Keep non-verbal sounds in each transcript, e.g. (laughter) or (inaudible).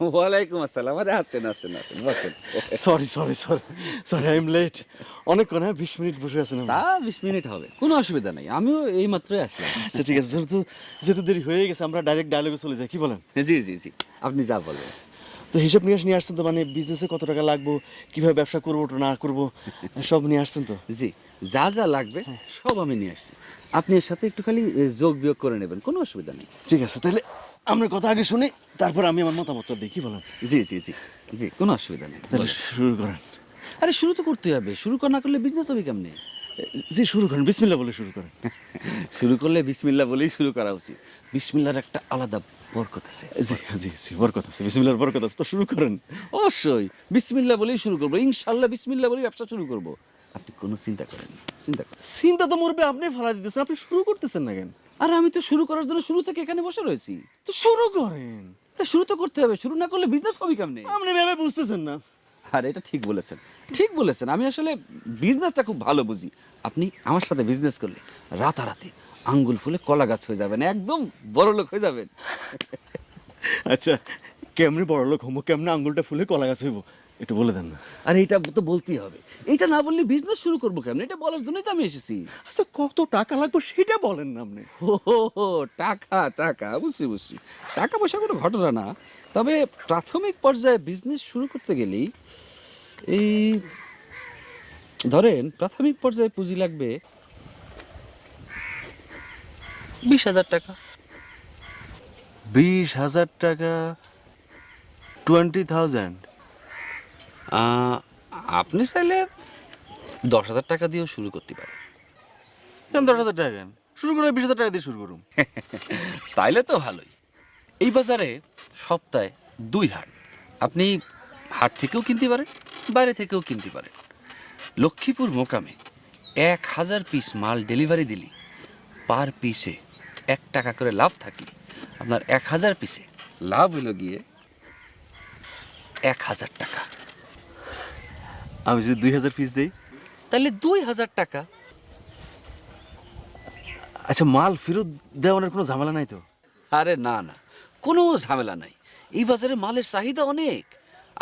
ওয়ালাইকুম আসসালাম। আরে আসছেন আসছেন আসছেন বসেন। Sorry sorry sorry sorry I am late অনেকক্ষণ হ্যাঁ বিশ মিনিট বসে আছেন। তা বিশ মিনিট হবে কোনো অসুবিধা নেই আমিও এই মাত্রই আসলাম। আচ্ছা ঠিক আছে যেহেতু যেহেতু দেরি হয়ে গেছে আমরা ডাইরেক্ট ডায়লগে চলে যাই কি বলেন? জি জি জি আপনি যা বলবেন তো হিসাব নিয়ে নিয়ে আসছেন তো মানে বিজনেসে কত টাকা লাগবো কীভাবে ব্যবসা করব না করব সব নিয়ে আসছেন তো? জি যা যা লাগবে সব আমি নিয়ে আসছি। আপনি এর সাথে একটু খালি যোগ বিয়োগ করে নেবেন কোনো অসুবিধা নেই। ঠিক আছে তাহলে আপনার কথা আগে শুনি তারপর আমি আমার মতামতটা দেখি বলেন। জি জি জি জি কোনো অসুবিধা নেই তাহলে শুরু করেন। আরে শুরু তো করতে হবে শুরু কর না করলে বিজনেস হবে কেমনে? জি শুরু করেন বিসমিল্লা বলে শুরু করেন। (laughs) শুরু করলে বিসমিল্লা বলেই শুরু করা উচিত। বিসমিল্লার একটা আলাদা বরকত আছে। জি জি জি বরকত আছে বিসমিল্লার বরকত আছে তো শুরু করেন। অবশ্যই বিসমিল্লা বলেই শুরু করব ইনশাল্লাহ বিসমিল্লা বলেই ব্যবসা শুরু করব। আপনি কোনো চিন্তা করেন চিন্তা করেন। চিন্তা তো মরবে আপনি ফালা দিতেছেন আপনি শুরু করতেছেন না কেন? আর আমি তো শুরু করার জন্য শুরু থেকে এখানে বসে রয়েছি। তো শুরু করেন। আরে শুরু তো করতে হবে শুরু না করলে বিজনেস হবে কেমনে? আপনি ভেবে বুঝতেছেন না। আর এটা ঠিক বলেছেন ঠিক বলেছেন। আমি আসলে বিজনেসটা খুব ভালো বুঝি। আপনি আমার সাথে বিজনেস করলে রাতারাতি আঙ্গুল ফুলে কলা গাছ হয়ে যাবেন একদম বড় লোক হয়ে যাবেন। আচ্ছা কেমনে বড় লোক হব কেমনে আঙ্গুলটা ফুলে কলা গাছ হইব? একটু বলে দেন না। আর এটা তো বলতেই হবে। এটা না বললে বিজনেস শুরু করব কেমন? এটা বলার জন্যই তো আমি এসেছি। আচ্ছা কত টাকা লাগবে সেটা বলেন না আপনি। হো হো হো, টাকা টাকা বুঝছি বুঝছি। টাকা পয়সা কোনো ঘটনা না। তবে প্রাথমিক পর্যায়ে বিজনেস শুরু করতে গেলেই এই ধরেন প্রাথমিক পর্যায়ে পুঁজি লাগবে বিশ হাজার টাকা। বিশ হাজার টাকা টোয়েন্টি থাউজেন্ড আপনি চাইলে দশ হাজার টাকা দিয়েও শুরু করতে পারেন। কেন দশ হাজার টাকা কেন? শুরু করে বিশ হাজার টাকা দিয়ে শুরু করুন। (laughs) তাইলে তো ভালোই। এই বাজারে সপ্তাহে দুই হাট। আপনি হাট থেকেও কিনতে পারেন বাইরে থেকেও কিনতে পারেন। লক্ষ্মীপুর মোকামে এক হাজার পিস মাল ডেলিভারি দিলি। পার পিসে এক টাকা করে লাভ থাকলে আপনার এক হাজার পিসে লাভ হলো গিয়ে এক হাজার টাকা। আমি যদি দুই হাজার পিস দিই? তাহলে দুই হাজার টাকা। আচ্ছা মাল ফেরত দেওয়ানোর কোনো ঝামেলা নাই তো? আরে না না। কোনো ঝামেলা নাই। এই বাজারে মালের চাহিদা অনেক।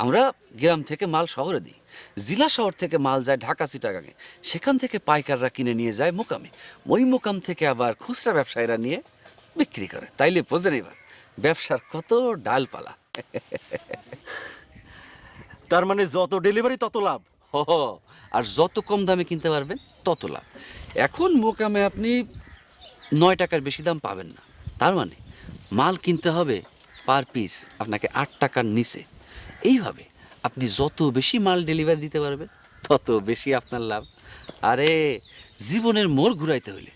আমরা গ্রাম থেকে মাল শহরে দিই। জেলা শহর থেকে মাল যায় ঢাকা চিটাগাঙে। সেখান থেকে পাইকাররা কিনে নিয়ে যায় মোকামে। ওই মোকাম থেকে আবার খুচরা ব্যবসায়ীরা নিয়ে বিক্রি করে। তাইলে বোঝেন এবার ব্যবসার কত ডালপালা। তার মানে যত ডেলিভারি তত লাভ। আর যত কম দামে কিনতে পারবেন তত লাভ। এখন মোকামে আপনি নয় টাকার বেশি দাম পাবেন না। তার মানে মাল কিনতে হবে পার পিস আপনাকে আট টাকার নিচে। এইভাবে আপনি যত বেশি মাল ডেলিভারি দিতে পারবেন তত বেশি আপনার লাভ। আরে জীবনের মোড় ঘুরাইতে হইলে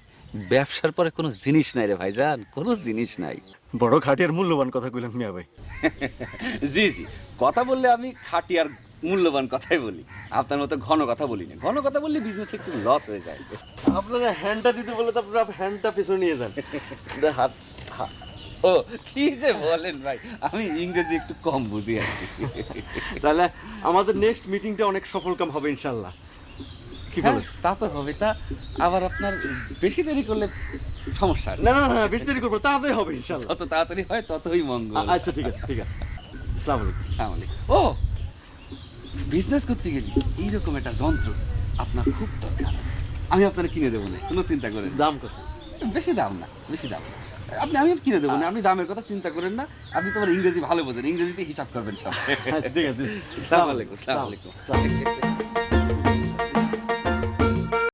ব্যবসার পরে কোনো জিনিস নাই রে ভাইজান কোনো জিনিস নাই। বড় খাটিয়ার মূল্যবান কথা কইলেন মিয়া ভাই। (laughs) জি জি। কথা বললে আমি খাটি আর মূল্যবান কথাই বলি। আপনার মতো ঘন কথা বলি না ঘন কথা বললে বিজনেস একটু লস হয়ে যায়। আপনারা হ্যান্ডটা দিতে বলে তো আপনারা হ্যান্ডটা পিছনে নিয়ে যান। হাত ও কি যে বলেন ভাই। আমি ইংরেজি একটু কম বুঝি আর কি। তাহলে আমাদের নেক্সট মিটিংটা অনেক সফলকাম হবে ইনশাল্লাহ কি হ্যাঁ, বলেন? তা তো হবে। তা আবার আপনার বেশি দেরি করলে সমস্যা না না না বেশি দেরি করব তাড়াতাড়ি হবে ইনশাল্লাহ যত তাড়াতাড়ি হয় ততই মঙ্গল। আচ্ছা ঠিক আছে ঠিক আছে। আসসালামু আলাইকুম। আসসালামু আলাইকুম। ও বিজনেস করতে গেলে এইরকম একটা যন্ত্র আপনার খুব দরকার। আমি আপনার কিনে দেবো না কোনো চিন্তা করেন না। দাম কত? বেশি দাম না বেশি দাম। না। আপনি আমি কিনে দেবো না আপনি দামের কথা চিন্তা করেন না আপনি তোমার ইংরেজি ভালো বোঝেন ইংরেজিতে হিসাব করবেন সব। (laughs) ঠিক আছে। আসসালামু আলাইকুম আসসালামু আলাইকুম।